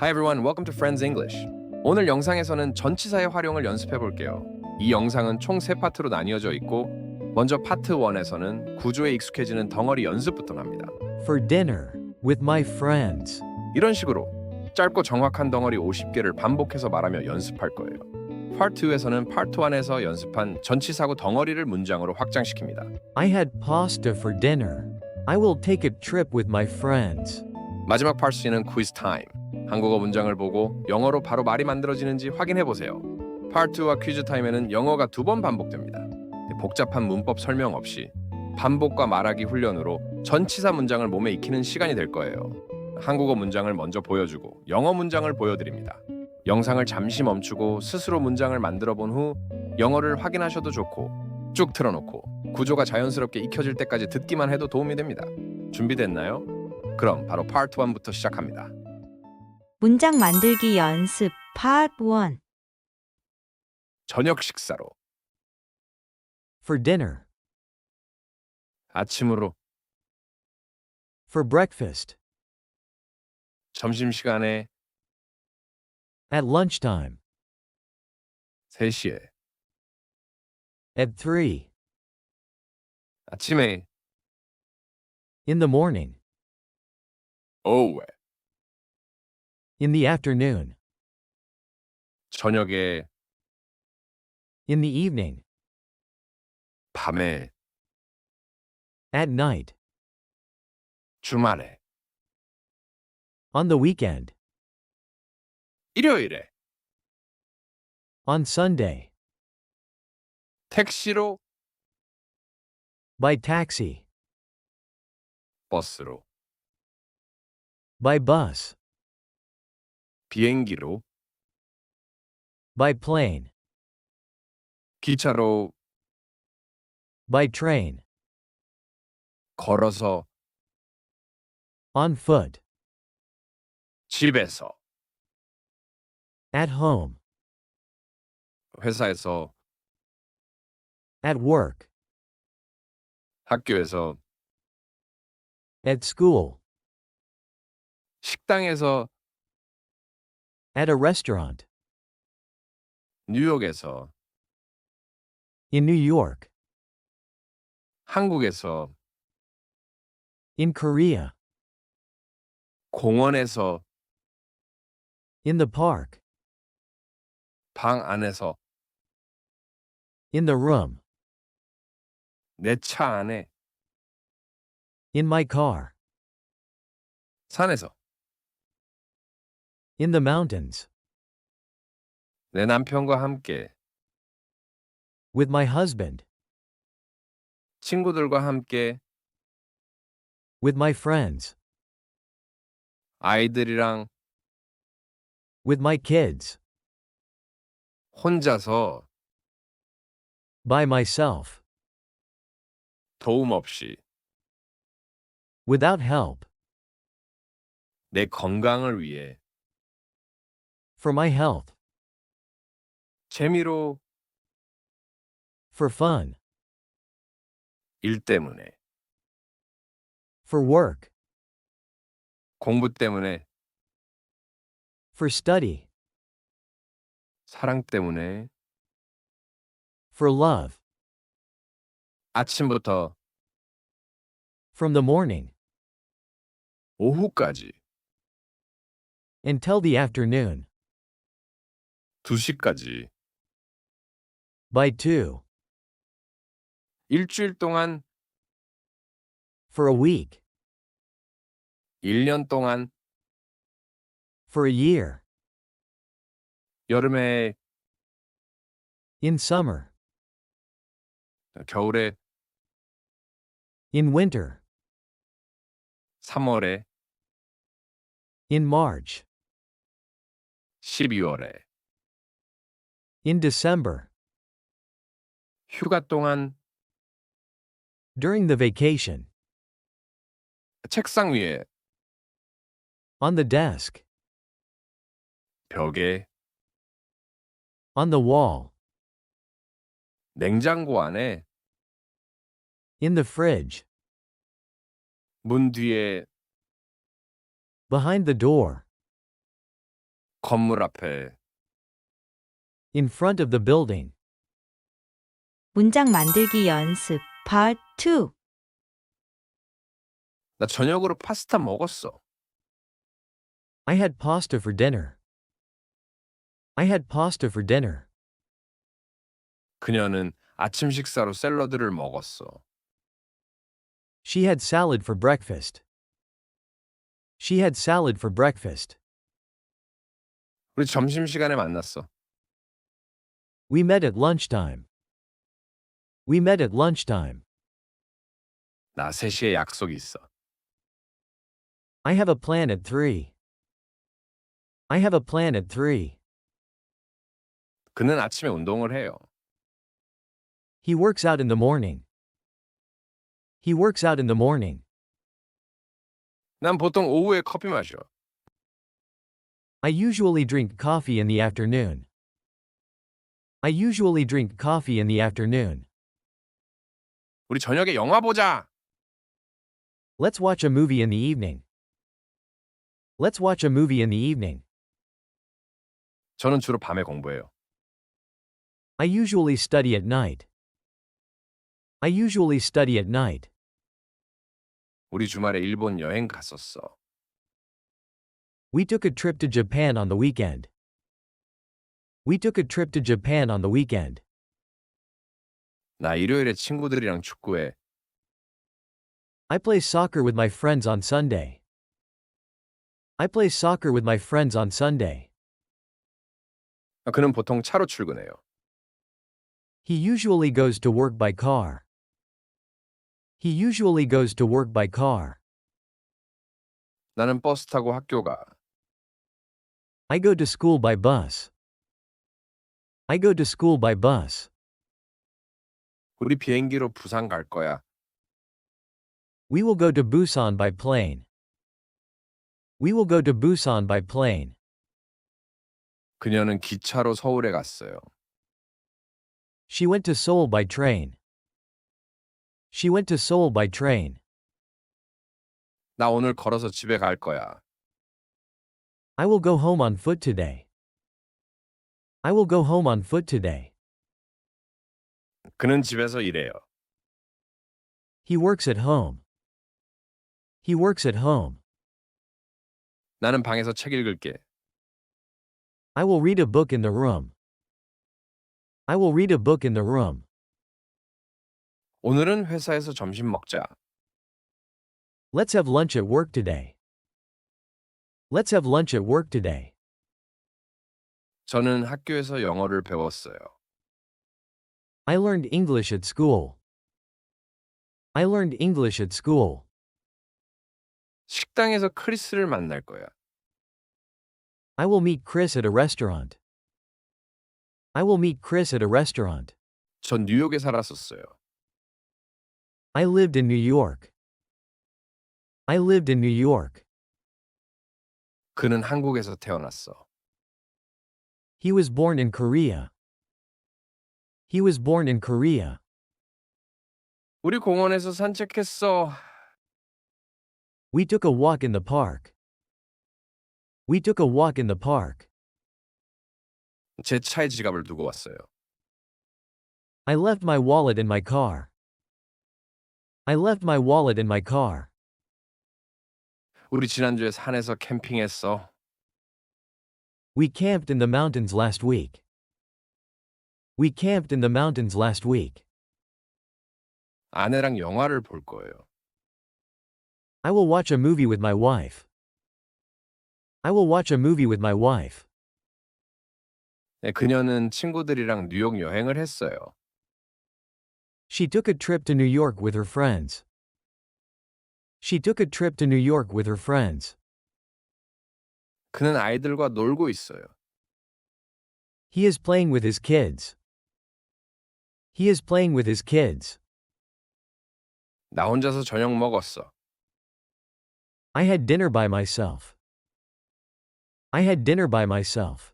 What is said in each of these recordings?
Hi everyone, welcome to Friends English. 오늘 영상에서는 전치사의 활용을 연습해 볼게요. 이 영상은 총세 파트로 나뉘어져 있고 먼저 파트 1에서는 구조에 익숙해지는 덩어리 연습부터 합니다. For dinner, with my friends. 이런 식으로 짧고 정확한 덩어리 50개를 반복해서 말하며 연습할 거예요. 파트 2에서는 파트 1에서 연습한 전치사구 덩어리를 문장으로 확장시킵니다. I had pasta for dinner. I will take a trip with my friends. 마지막 파트 3는 quiz 타임. 한국어 문장을 보고 영어로 바로 말이 만들어지는지 확인해 보세요. 파트 2와 퀴즈 타임에는 영어가 두 번 반복됩니다. 복잡한 문법 설명 없이 반복과 말하기 훈련으로 전치사 문장을 몸에 익히는 시간이 될 거예요. 한국어 문장을 먼저 보여주고 영어 문장을 보여드립니다. 영상을 잠시 멈추고 스스로 문장을 만들어 본 후 영어를 확인하셔도 좋고 쭉 틀어놓고 구조가 자연스럽게 익혀질 때까지 듣기만 해도 도움이 됩니다. 준비됐나요? 그럼 바로 파트 1부터 시작합니다. 문장 만들기 연습 Part 1 저녁 식사로 For dinner. 아침으로 For breakfast. 점심 시간에 At lunchtime. 3시에 At 3. 아침에 In the morning. 오후에 In the afternoon. 저녁에 In the evening. 밤에 At night. 주말에 On the weekend. 일요일에 On Sunday. 택시로 By taxi. 버스로 By bus. 비행기로 By plane. 기차로 By train. 걸어서 On foot. 집에서 At home. 회사에서 At work. 학교에서 At school. 식당에서 At a restaurant. 뉴욕에서 In New York. 한국에서 In Korea. 공원에서 In the park. 방 안에서 In the room. 내 차 안에 In my car. 산에서 In the mountains. 내 남편과 함께 With my husband. 친구들과 함께 With my friends. 아이들이랑 With my kids. 혼자서 By myself. 도움 없이 Without help. 내 건강을 위해 For my health. 재미로 For fun. 일 때문에 For work. 공부 때문에 For study. 사랑 때문에 For love. 아침부터 From the morning. 오후까지 Until the afternoon. 2시까지 By two. 일주일 동안 For a week. 1년 동안 For a year. 여름에 In summer. 겨울에 In winter. 3월에 In March. 12월에 In December. 휴가 동안 During the vacation. 책상 위에 On the desk. 벽에 On the wall. 냉장고 안에 In the fridge. 문 뒤에 Behind the door. 건물 앞에 In front of the building. 문장 만들기 연습 Part 2 나 저녁으로 파스타 먹었어. I had pasta for dinner. I had pasta for dinner. 그녀는 아침 식사로 샐러드를 먹었어. She had salad for breakfast. She had salad for breakfast. 우리 점심시간에 만났어. We met at lunchtime. We met at lunchtime. 나 3시에 약속이 있어. I have a plan at 3. I have a plan at 3. 그는 아침에 운동을 해요. He works out in the morning. He works out in the morning. 난 보통 오후에 커피 마셔. I usually drink coffee in the afternoon. I usually drink coffee in the afternoon. 우리 저녁에 영화 보자. Let's watch a movie in the evening. Let's watch a movie in the evening. 저는 주로 밤에 공부해요. I usually study at night. I usually study at night. 우리 주말에 일본 여행 갔었어. We took a trip to Japan on the weekend. We took a trip to Japan on the weekend. 나 일요일에 친구들이랑 축구해. I play soccer with my friends on Sunday. I play soccer with my friends on Sunday. 그는 보통 차로 출근해요. He usually goes to work by car. He usually goes to work by car. 나는 버스 타고 학교 가. I go to school by bus. I go to school by bus. 우리 비행기로 부산 갈 거야. We will go to Busan by plane. We will go to Busan by plane. 그녀는 기차로 서울에 갔어요. She went to Seoul by train. She went to Seoul by train. 나 오늘 걸어서 집에 갈 거야. I will go home on foot today. I will go home on foot today. 그는 집에서 일해요. He works at home. He works at home. 나는 방에서 책 읽을게. I will read a book in the room. I will read a book in the room. 오늘은 회사에서 점심 먹자. Let's have lunch at work today. Let's have lunch at work today. 저는 학교에서 영어를 배웠어요. I learned English at school. I learned English at school. 식당에서 크리스를 만날 거야. I will meet Chris at a restaurant. I will meet Chris at a restaurant. 전 뉴욕에 살았었어요. I lived in New York. I lived in New York. 그는 한국에서 태어났어. He was born in Korea. He was born in Korea. 우리 공원에서 산책했어. We took a walk in the park. We took a walk in the park. 제 차에 지갑을 두고 왔어요. I left my wallet in my car. I left my wallet in my car. 우리 지난주에 산에서 캠핑했어. We camped in the mountains last week. We camped in the mountains last week. 아내랑 영화를 볼 거예요. I will watch a movie with my wife. I will watch a movie with my wife. 네, 그녀는 친구들이랑 뉴욕 여행을 했어요. She took a trip to New York with her friends. She took a trip to New York with her friends. 그는 아이들과 놀고 있어요. He is playing with his kids. He is playing with his kids. 나 혼자서 저녁 먹었어. I had dinner by myself. I had dinner by myself.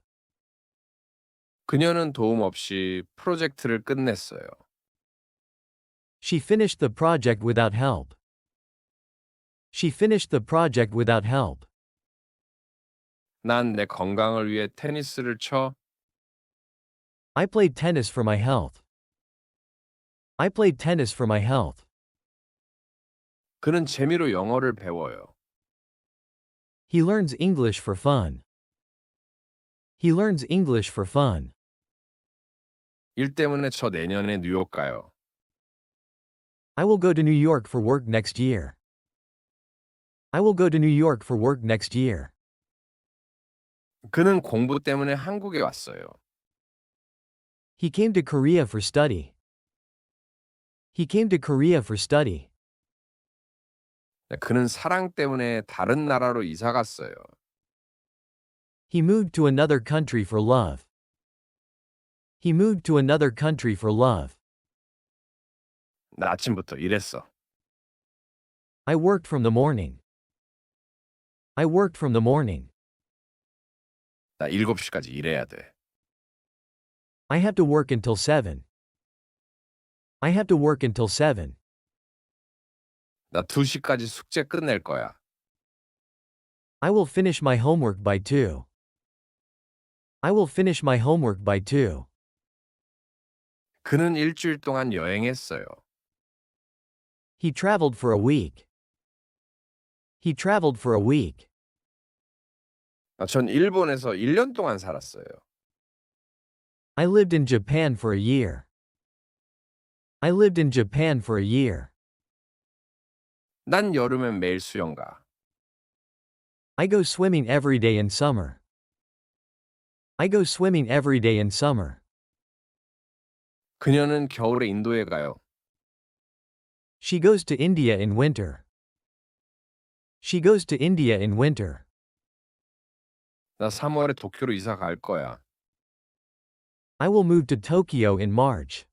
그녀는 도움 없이 프로젝트를 끝냈어요. She finished the project without help. She finished the project without help. 난 내 건강을 위해 테니스를 쳐. I played tennis for my health. I played tennis for my health. 그는 재미로 영어를 배워요. He learns English for fun. He learns English for fun. 일 때문에 저 내년에 뉴욕 가요. I will go to New York for work next year. I will go to New York for work next year. 그는 공부 때문에 한국에 왔어요. He came to Korea for study. He came to Korea for study. 그는 사랑 때문에 다른 나라로 이사 갔어요. He moved to another country for love. He moved to another country for love. 나 아침부터 일했어. I worked from the morning. I worked from the morning. 나 7시까지 일해야 돼. I have to work until 7. I have to work until 7. 나 2시까지 숙제 끝낼 거야. I will finish my homework by 2. I will finish my homework by 2. 그는 일주일 동안 여행했어요. He traveled for a week. He traveled for a week. 아, 전 일본에서 1년 동안 살았어요. I lived in Japan for a year. I lived in Japan for a year. 난 여름엔 매일 수영 가. I go swimming every day in summer. I go swimming every day in summer. 그녀는 겨울에 인도에 가요. She goes to India in winter. She goes to India in winter. 나 3월에 도쿄로 이사 갈 거야. I will move to Tokyo in March.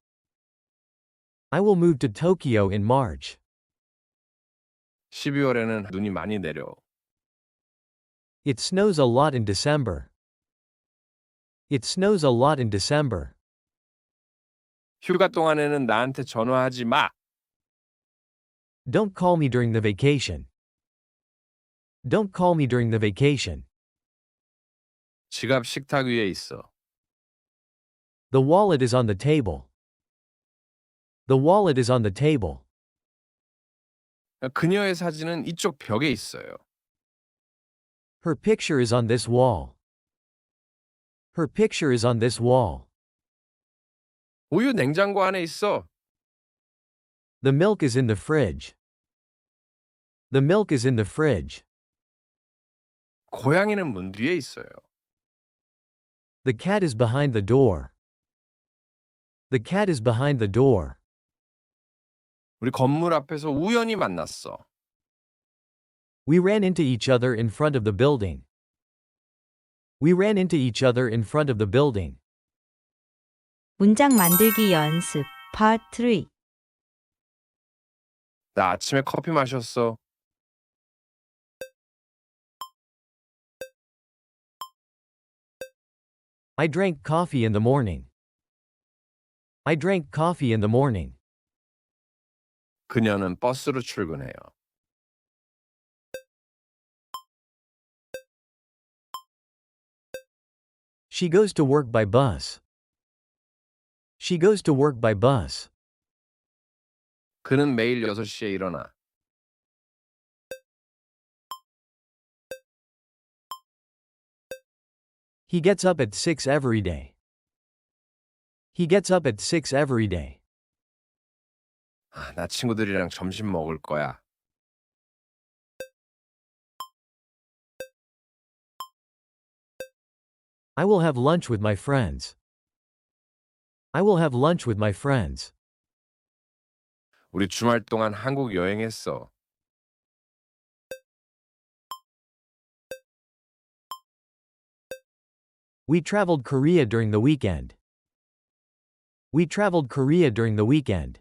I will move to Tokyo in March. 12월에는 눈이 많이 내려. It snows a lot in December. It snows a lot in December. 휴가 동안에는 나한테 전화하지 마. Don't call me during the vacation. Don't call me during the vacation. 지갑 식탁 위에 있어. The wallet is on the table. The wallet is on the table. 그녀의 사진은 이쪽 벽에 있어요. Her picture is on this wall. Her picture is on this wall. 우유 냉장고 안에 있어. The milk is in the fridge. The milk is in the fridge. 고양이는 문 뒤에 있어요. The cat is behind the door. The cat is behind the door. 우리 건물 앞에서 우연히 만났어. We ran into each other in front of the building. We ran into each other in front of the building. 문장 만들기 연습 Part 3 나 아침에 커피 마셨어. I drank coffee in the morning. I drank coffee in the morning. 그녀는 버스로 출근해요. She goes to work by bus. She goes to work by bus. 그는 매일 6시에 일어나. He gets up at 6 every day. He gets up at 6 every day. 아, 나 친구들이랑 점심 먹을 거야. I will have lunch with my friends. I will have lunch with my friends. 우리 주말 동안 한국 여행했어. We traveled Korea during the weekend. We traveled Korea during the weekend.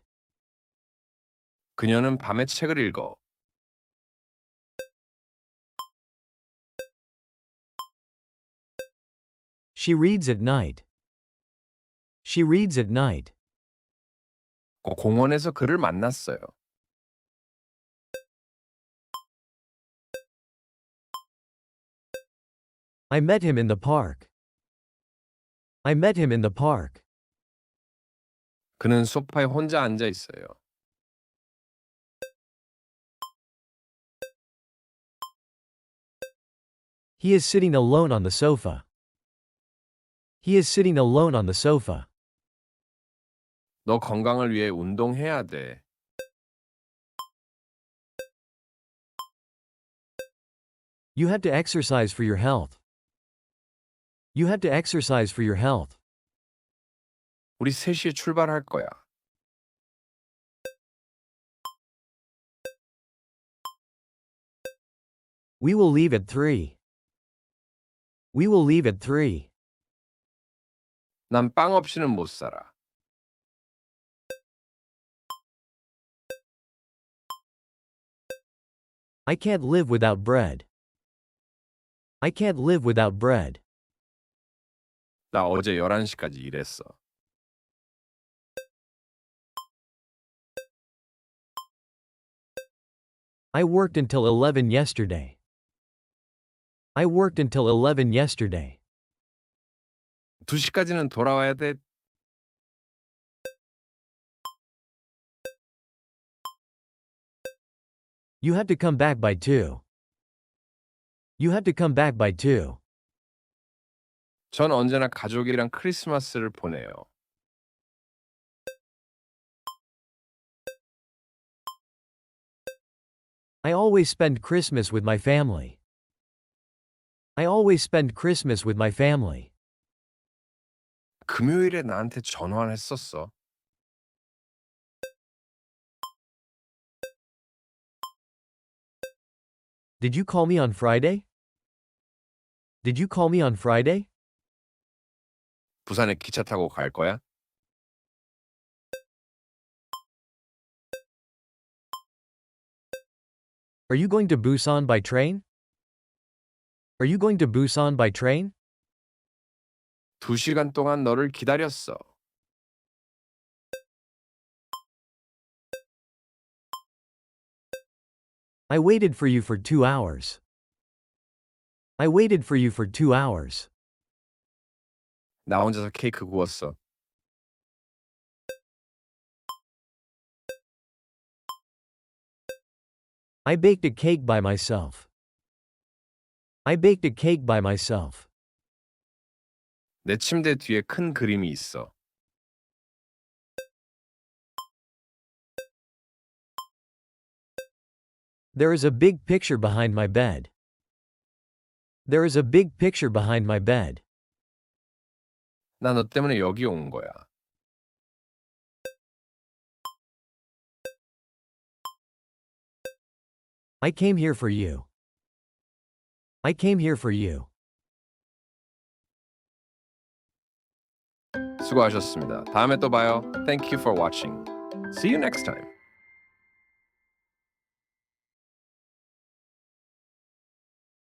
그녀는 밤에 책을 읽어. She reads at night. She reads at night. 고- 공원에서 그를 만났어요. I met him in the park. I met him in the park. 그는 소파에 혼자 앉아 있어요. He is sitting alone on the sofa. He is sitting alone on the sofa. 너 건강을 위해 운동해야 돼. You have to exercise for your health. You have to exercise for your health. 우리 3시에 출발할 거야. We will leave at 3. We will leave at 3. 난 빵 없이는 못 살아. I can't live without bread. I can't live without bread. 나 어제 11시까지 일했어. I worked until 11 yesterday. I worked until 11 yesterday. 2시까지는 돌아와야 돼. You have to come back by 2. You have to come back by 2. 전 언제나 가족이랑 크리스마스를 보내요. I always spend Christmas with my family. I always spend Christmas with my family. 금요일에 나한테 전화를 했었어. Did you call me on Friday? Did you call me on Friday? 부산에 기차 타고 갈 거야? Are you going to Busan by train? Are you going to Busan by train? 2시간 동안 너를 기다렸어. I waited for you for two hours. I waited for you for two hours. 나 혼자서 케이크 구웠어. I baked a cake by myself. I baked a cake by myself. 내 침대 뒤에 큰 그림이 있어. There is a big picture behind my bed. There is a big picture behind my bed. 나 너 때문에 여기 온 거야. I came here for you. I came here for you. 수고하셨습니다. 다음에 또 봐요. Thank you for watching. See you next time.